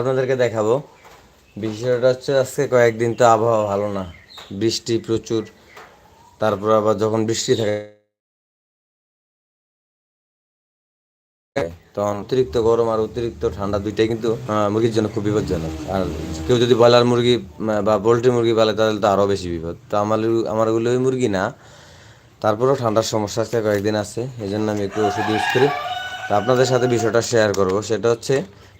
আপনাদেরকে দেখাবো। বিষয়টা হচ্ছে আজকে কয়েকদিন তো আবহাওয়া ভালো না। বৃষ্টি প্রচুর। তারপর আবার যখন বৃষ্টি থাকে, তখন অতিরিক্ত গরম আর অতিরিক্ত ঠান্ডা দুইটাই কিন্তু মুরগির জন্য খুব বিপজ্জনক। আর কেউ যদি ব্রয়লার মুরগি, বা পোলট্রি মুরগি পালে তাহলে তো আরও বেশি বিপদ। তো আমার আমার ওগুলো ওই মুরগি না। তারপরেও ঠান্ডার সমস্যা আছে কয়েকদিন আছে। এই জন্য আমি একটু ওষুধ ইউজ করি। তো আপনাদের সাথে বিষয়টা শেয়ার করব। সেটা হচ্ছে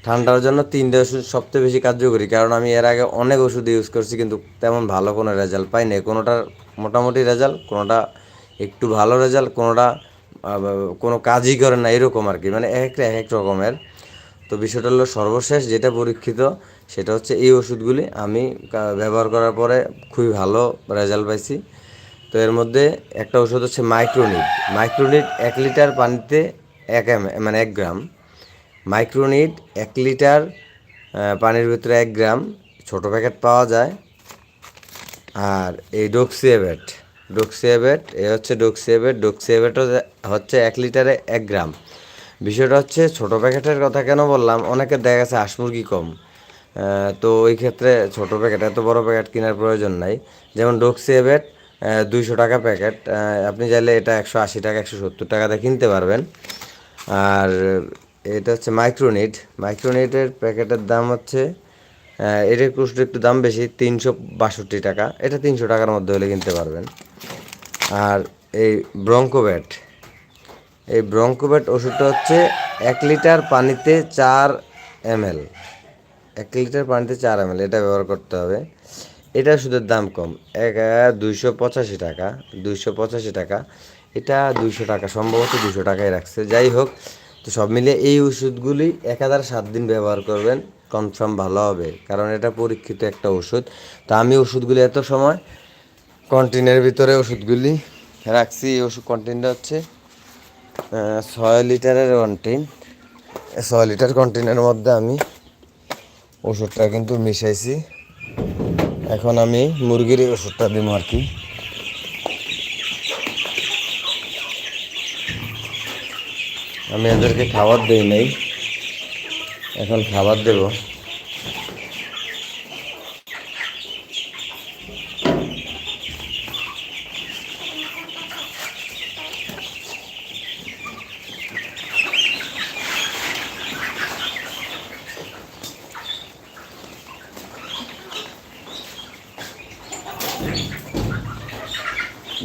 ঠান্ডার জন্য তিনটে ওষুধ সবচেয়ে বেশি কার্যকরী, কারণ আমি এর আগে অনেক ওষুধ ইউজ করছি, কিন্তু তেমন ভালো কোনো রেজাল্ট পাইনি। কোনোটার মোটামুটি রেজাল্ট কোনোটা একটু ভালো রেজাল্ট কোনোটা কোনো কাজই করে না, এরকম আর কি। মানে এক একটা এক এক রকমের। তো বিষয়টা হলো সর্বশেষ যেটা পরীক্ষিত, সেটা হচ্ছে এই ওষুধগুলি আমি ব্যবহার করার পরে খুবই ভালো রেজাল্ট পাইছি। তো এর মধ্যে একটা ওষুধ হচ্ছে মাইক্রোনিট মাইক্রোনিট এক লিটার পানিতে এক এম মানে এক গ্রাম। মাইক্রোনিট এক লিটার পানির ভিতরে এক গ্রাম, ছোট প্যাকেট পাওয়া যায়। আর এই ডোক্সিয়েবেট ডোক্সিয়েবেট এ হচ্ছে ডোক্সিয়েবেট ডোক্সিয়েবেট হচ্ছে এক লিটারে এক গ্রাম। বিষয়টা হচ্ছে ছোট প্যাকেটের কথা কেন বললাম? অনেকের দেখা গেছে হাঁস মুরগি কম। তো ওই ক্ষেত্রে ছোট প্যাকেট, এত বড় প্যাকেট কেনার প্রয়োজন নাই। যেমন ডোক্সিয়েবেট দুইশো টাকা প্যাকেট আপনি চাইলে এটা একশো আশি টাকা, একশো সত্তর টাকাতে কিনতে পারবেন। আর এটা হচ্ছে মাইক্রোনিট মাইক্রোনিটের প্যাকেটের দাম হচ্ছে আহ, এটার একটু দাম বেশি তিনশো বাষট্টি টাকা। এটা তিনশো টাকার মধ্যে হলে কিনতে পারবেন। আর এই ব্রঙ্কোব্যাট এই ব্রঙ্কোব্যাট ওষুধটা হচ্ছে এক লিটার পানিতে চার এম এক লিটার পানিতে চার এম এটা ব্যবহার করতে হবে। এটা ওষুধের দাম কম। এক দুইশো পঁচাশি টাকা দুইশো পঁচাশি টাকা। এটা দুইশো টাকা সম্ভবত দুশো টাকায় রাখছে। যাই হোক তো সব মিলিয়ে এই ওষুধগুলি এক হাজার সাত দিন ব্যবহার করবেন কনফার্ম ভালো হবে, কারণ এটা পরীক্ষিত একটা ওষুধ। তো আমি ওষুধগুলি এত সময় কন্টেনের ভিতরে ওষুধগুলি রাখছি, এই ওষুধ কন্টেনটা হচ্ছে ছয় লিটারের কন্টেন ছয় লিটার কন্টেনের মধ্যে আমি ওষুধটা কিন্তু মিশাইছি। এখন আমি মুরগির ওষুধটা দিব আর কি। আমি এদেরকে খাবার দিই নাই। এখন খাবার দেব।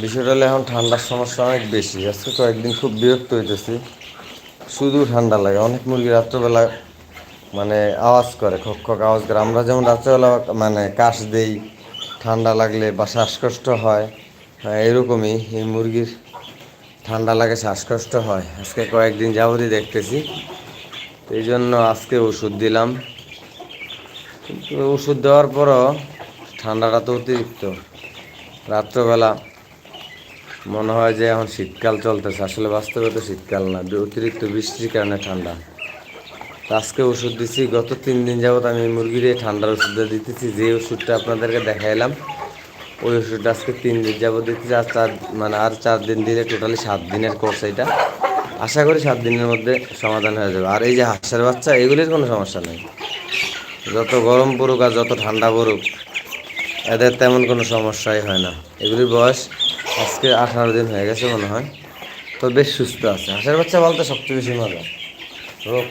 বিষয়টা এখন ঠান্ডার সমস্যা অনেক বেশি। আজকে কয়েকদিন খুব বিরক্ত হইতেছি। শুধু ঠান্ডা লাগে। অনেক মুরগি রাত্রবেলা মানে আওয়াজ করে খক খক আওয়াজ করে। আমরা যেমন রাত্রেবেলা মানে কাশ দেই ঠান্ডা লাগলে বা শ্বাসকষ্ট হয় হ্যাঁ, এরকমই এই মুরগির ঠান্ডা লাগে শ্বাসকষ্ট হয়। আজকে কয়েকদিন যাবতই দেখতেছি। এই জন্য আজকে ওষুধ দিলাম। কিন্তু ওষুধ দেওয়ার পরও ঠান্ডাটা তো অতিরিক্ত। রাত্রবেলা মনে হয় যে এখন শীতকাল চলতেছে। আসলে বাস্তবে তো শীতকাল না অতিরিক্ত বৃষ্টির কারণে ঠান্ডা। আজকে ওষুধ দিছি, গত তিন দিন যাবত আমি মুরগির এই ঠান্ডার ওষুধটা দিতেছি, যে ওষুধটা আপনাদেরকে দেখাইলাম, ওই ওষুধটা আজকে তিন দিন যাবত দিতেছি, আর চার মানে আর চার দিন দিলে টোটালি সাত দিনের কোর্স এটা। আশা করি সাত দিনের মধ্যে সমাধান হয়ে যাবে। আর এই যে হাঁসের বাচ্চা, এগুলির কোনো সমস্যা নেই। যত গরম পড়ুক আর যত ঠান্ডা পড়ুক, এদের তেমন কোনো সমস্যাই হয় না। এগুলির বয়স আজকে আঠারো দিন হয়ে গেছে মনে হয়। তো বেশ সুস্থ আছে। হাঁসের বাচ্চা বলতে সবচেয়ে বেশি মজা। রোগ